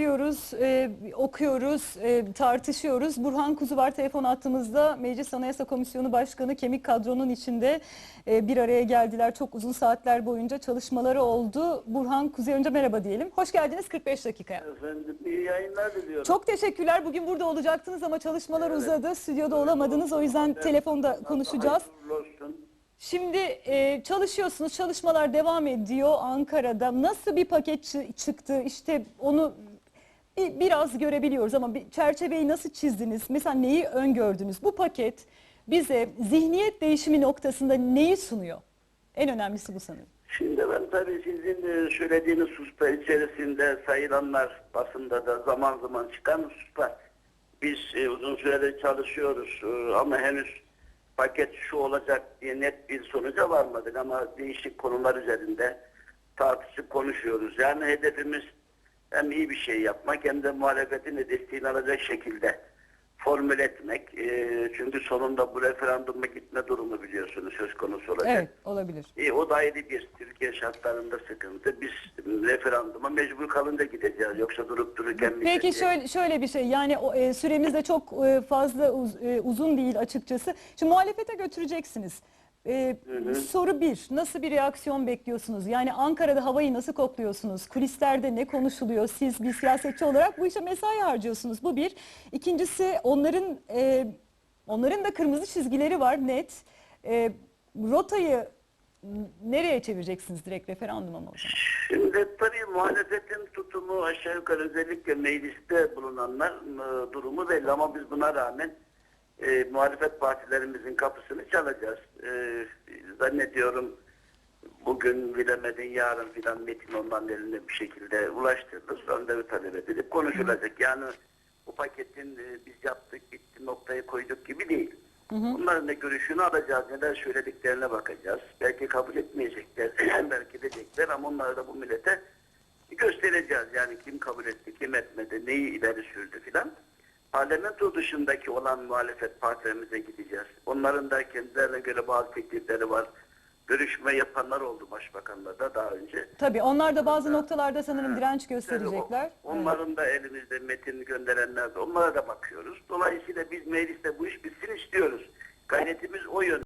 kırıyoruz, e, okuyoruz, e, tartışıyoruz. Burhan Kuzu var telefon attığımızda Meclis Anayasa Komisyonu Başkanı kemik kadronun içinde e, bir araya geldiler. Çok uzun saatler boyunca çalışmaları oldu. Burhan Kuzu'ya önce merhaba diyelim. Hoş geldiniz 45 dakikaya. Efendim iyi yayınlar diliyorum. Çok teşekkürler. Bugün burada olacaktınız ama çalışmalar Evet. uzadı. Stüdyoda olamadınız. O yüzden Ben- telefonda konuşacağız. Şimdi e, çalışıyorsunuz, çalışmalar devam ediyor Ankara'da. Nasıl bir paket çı- çıktı? İşte onu biraz görebiliyoruz ama bir çerçeveyi nasıl çizdiniz? Mesela neyi öngördünüz? Bu paket bize zihniyet değişimi noktasında neyi sunuyor? En önemlisi bu sanırım. Şimdi ben tabii sizin e, söylediğiniz hususlar içerisinde sayılanlar basında da zaman zaman çıkan hususlar. Biz e, uzun süredir çalışıyoruz e, ama henüz paket şu olacak diye net bir sonuca varmadık ama değişik konular üzerinde tartışıp konuşuyoruz. Yani hedefimiz hem iyi bir şey yapmak hem de muhalefetin de desteğini alacak şekilde formüle etmek. E, çünkü sonunda bu referanduma gitme durumu biliyorsunuz söz konusu olacak. Evet, olabilir. E, o da ayrı bir Türkiye şartlarında sıkıntı. Biz referanduma mecbur kalınca gideceğiz. Yoksa durup dururken... Peki millet- şöyle şöyle bir şey yani o, e, süremiz de çok e, fazla uz- e, uzun değil açıkçası. Şimdi muhalefete götüreceksiniz. E, soru bir, nasıl bir reaksiyon bekliyorsunuz? Yani Ankara'da havayı nasıl kokluyorsunuz? Kulislerde ne konuşuluyor? Siz bir siyasetçi olarak bu işe mesai harcıyorsunuz. Bu bir. İkincisi onların e, onların da kırmızı çizgileri var net. E, rotayı nereye çevireceksiniz direkt referanduma mı o zaman? Şimdi tabii muhalefetin tutumu aşağı yukarı özellikle mecliste bulunanlar e, durumu belli ama biz buna rağmen e, muhalefet partilerimizin kapısını çalacağız. E, zannediyorum bugün bilemedin yarın filan metin onların eline bir şekilde ulaştırılır. Randevu talep edilip konuşulacak. Yani bu paketin e, biz yaptık bitti noktayı koyduk gibi değil. Bunların da görüşünü alacağız. Neler söylediklerine bakacağız. Belki kabul etmeyecekler. belki edecekler ama onları da bu millete göstereceğiz. Yani kim kabul etti, kim etmedi, neyi ileri sürdü filan. Parlamento dışındaki olan muhalefet partilerimize gideceğiz. Onların da kendilerine göre bazı teklifleri var. Görüşme yapanlar oldu başbakanla da daha önce. Tabii onlar da bazı noktalarda sanırım direnç Tabii gösterecekler. Onların da elimizde metin gönderenler de onlara da bakıyoruz. Dolayısıyla biz mecliste bu iş bitsin istiyoruz. Gayretimiz o yönde.